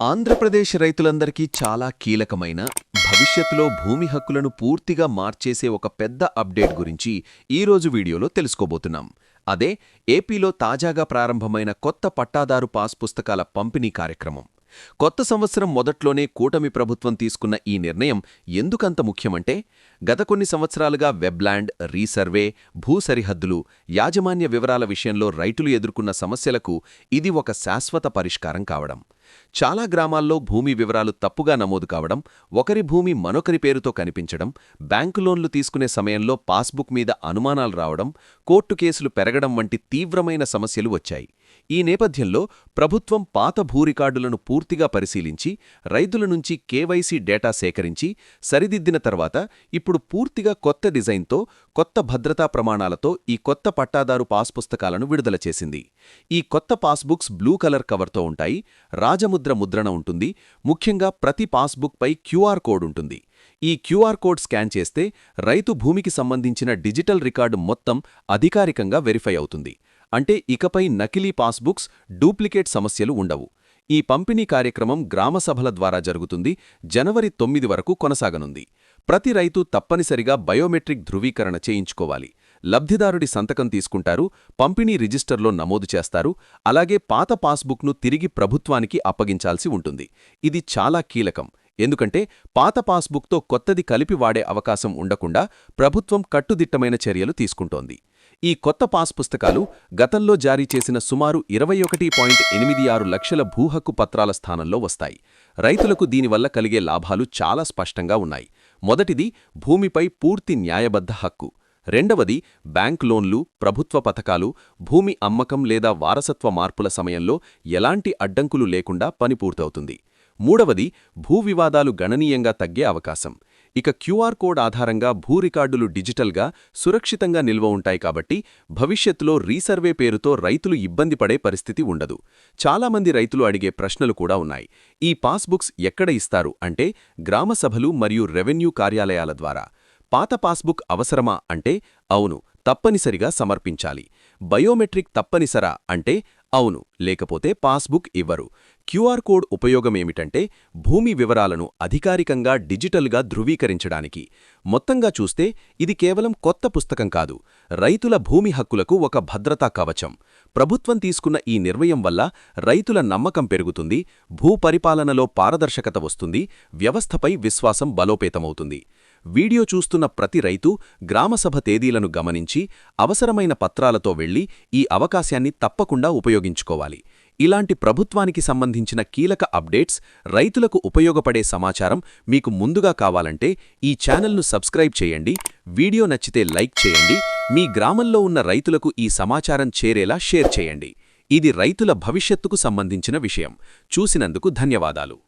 ఆంధ్రప్రదేశ్ రైతులందరికీ చాలా కీలకమైన భవిష్యత్తులో భూమి హక్కులను పూర్తిగా మార్చేసే ఒక పెద్ద అప్డేట్ గురించి ఈరోజు వీడియోలో తెలుసుకోబోతున్నాం. అదే ఏపీలో తాజాగా ప్రారంభమైన కొత్త పట్టాదారు పాస్ పుస్తకాల పంపిణీ కార్యక్రమం. కొత్త సంవత్సరం మొదట్లోనే కూటమి ప్రభుత్వం తీసుకున్న ఈ నిర్ణయం ఎందుకంత ముఖ్యమంటే గత కొన్ని సంవత్సరాలుగా వెబ్లాండ్ రీసర్వే భూ సరిహద్దులు యాజమాన్య వివరాల విషయంలో రైతులు ఎదుర్కొన్న సమస్యలకు ఇది ఒక శాశ్వత పరిష్కారం కావడం చాలా గ్రామాల్లో భూమి వివరాలు తప్పుగా నమోదు కావడం ఒకరి భూమి మరొకరి పేరుతో కనిపించడం బ్యాంకు లోన్లు తీసుకునే సమయంలో పాస్బుక్ మీద అనుమానాలు రావడం కోర్టు కేసులు పెరగడం వంటి తీవ్రమైన సమస్యలు వచ్చాయి. ఈ నేపథ్యంలో ప్రభుత్వం పాత భూ రికార్డులను పూర్తిగా పరిశీలించి రైతుల నుంచి కేవైసీ డేటా సేకరించి సరిదిద్దిన తర్వాత ఇప్పుడు పూర్తిగా కొత్త డిజైన్తో కొత్త భద్రతా ప్రమాణాలతో ఈ కొత్త పట్టాదారు పాస్ పుస్తకాలను విడుదల చేసింది. ఈ కొత్త పాస్బుక్స్ బ్లూ కలర్ కవర్తో ఉంటాయి రాజముద్ర ముద్రణ ఉంటుంది ముఖ్యంగా ప్రతి పాస్బుక్ పై క్యూఆర్ కోడ్ ఉంటుంది. ఈ క్యూఆర్ కోడ్ స్కాన్ చేస్తే రైతు భూమికి సంబంధించిన డిజిటల్ రికార్డు మొత్తం అధికారికంగా వెరిఫై అవుతుంది. అంటే ఇకపై నకిలీ పాస్బుక్స్ డూప్లికేట్ సమస్యలు ఉండవు. ఈ పంపిణీ కార్యక్రమం గ్రామసభల ద్వారా జరుగుతుంది జనవరి తొమ్మిది వరకు కొనసాగనుంది. ప్రతి రైతు తప్పనిసరిగా బయోమెట్రిక్ ధృవీకరణ చేయించుకోవాలి. లబ్ధిదారుడి సంతకం తీసుకుంటారు పంపిణీ రిజిస్టర్లో నమోదు చేస్తారు అలాగే పాత పాస్బుక్ను తిరిగి ప్రభుత్వానికి అప్పగించాల్సి ఉంటుంది. ఇది చాలా కీలకం. ఎందుకంటే పాత పాస్బుక్తో కొత్తది కలిపి వాడే అవకాశం ఉండకుండా ప్రభుత్వం కట్టుదిట్టమైన చర్యలు తీసుకుంటోంది. ఈ కొత్త పాస్ పుస్తకాలు గతంలో జారీ చేసిన సుమారు ఇరవై ఒకటి పాయింట్ ఎనిమిది ఆరు లక్షల భూహక్కు పత్రాల స్థానంలో వస్తాయి. రైతులకు దీనివల్ల కలిగే లాభాలు చాలా స్పష్టంగా ఉన్నాయి. మొదటిది భూమిపై పూర్తి న్యాయబద్ధ హక్కు. రెండవది బ్యాంక్ లోన్లు ప్రభుత్వ పథకాలు భూమి అమ్మకం లేదా వారసత్వ మార్పుల సమయంలో ఎలాంటి అడ్డంకులు లేకుండా పని పూర్తవుతుంది. మూడవది భూ వివాదాలు గణనీయంగా తగ్గే అవకాశం. ఇక క్యూఆర్ కోడ్ ఆధారంగా భూ రికార్డులు డిజిటల్గా సురక్షితంగా నిల్వ ఉంటాయి కాబట్టి భవిష్యత్తులో రీసర్వే పేరుతో రైతులు ఇబ్బంది పడే పరిస్థితి ఉండదు. చాలామంది రైతులు అడిగే ప్రశ్నలు కూడా ఉన్నాయి. ఈ పాస్బుక్స్ ఎక్కడ ఇస్తారు అంటే గ్రామసభలు మరియు రెవెన్యూ కార్యాలయాల ద్వారా. పాత పాస్బుక్ అవసరమా అంటే అవును తప్పనిసరిగా సమర్పించాలి. బయోమెట్రిక్ తప్పనిసరా అంటే అవును లేకపోతే పాస్బుక్ ఇవ్వరు. క్యూఆర్ కోడ్ ఉపయోగమేమిటంటే భూమి వివరాలను అధికారికంగా డిజిటల్గా ధృవీకరించడానికి. మొత్తంగా చూస్తే ఇది కేవలం కొత్త పుస్తకం కాదు రైతుల భూమి హక్కులకు ఒక భద్రతా కవచం. ప్రభుత్వం తీసుకున్న ఈ నిర్ణయం వల్ల రైతుల నమ్మకం పెరుగుతుంది భూపరిపాలనలో పారదర్శకత వస్తుంది వ్యవస్థపై విశ్వాసం బలోపేతమవుతుంది. వీడియో చూస్తున్న ప్రతి రైతు గ్రామసభ తేదీలను గమనించి అవసరమైన పత్రాలతో వెళ్ళి ఈ అవకాశాన్ని తప్పకుండా ఉపయోగించుకోవాలి. ఇలాంటి ప్రభుత్వానికి సంబంధించిన కీలక అప్డేట్స్ రైతులకు ఉపయోగపడే సమాచారం మీకు ముందుగా కావాలంటే ఈ ఛానల్ను సబ్స్క్రైబ్ చేయండి వీడియో నచ్చితే లైక్ చేయండి మీ గ్రామంలో ఉన్న రైతులకు ఈ సమాచారం చేరేలా షేర్ చేయండి. ఇది రైతుల భవిష్యత్తుకు సంబంధించిన విషయం. చూసినందుకు ధన్యవాదాలు.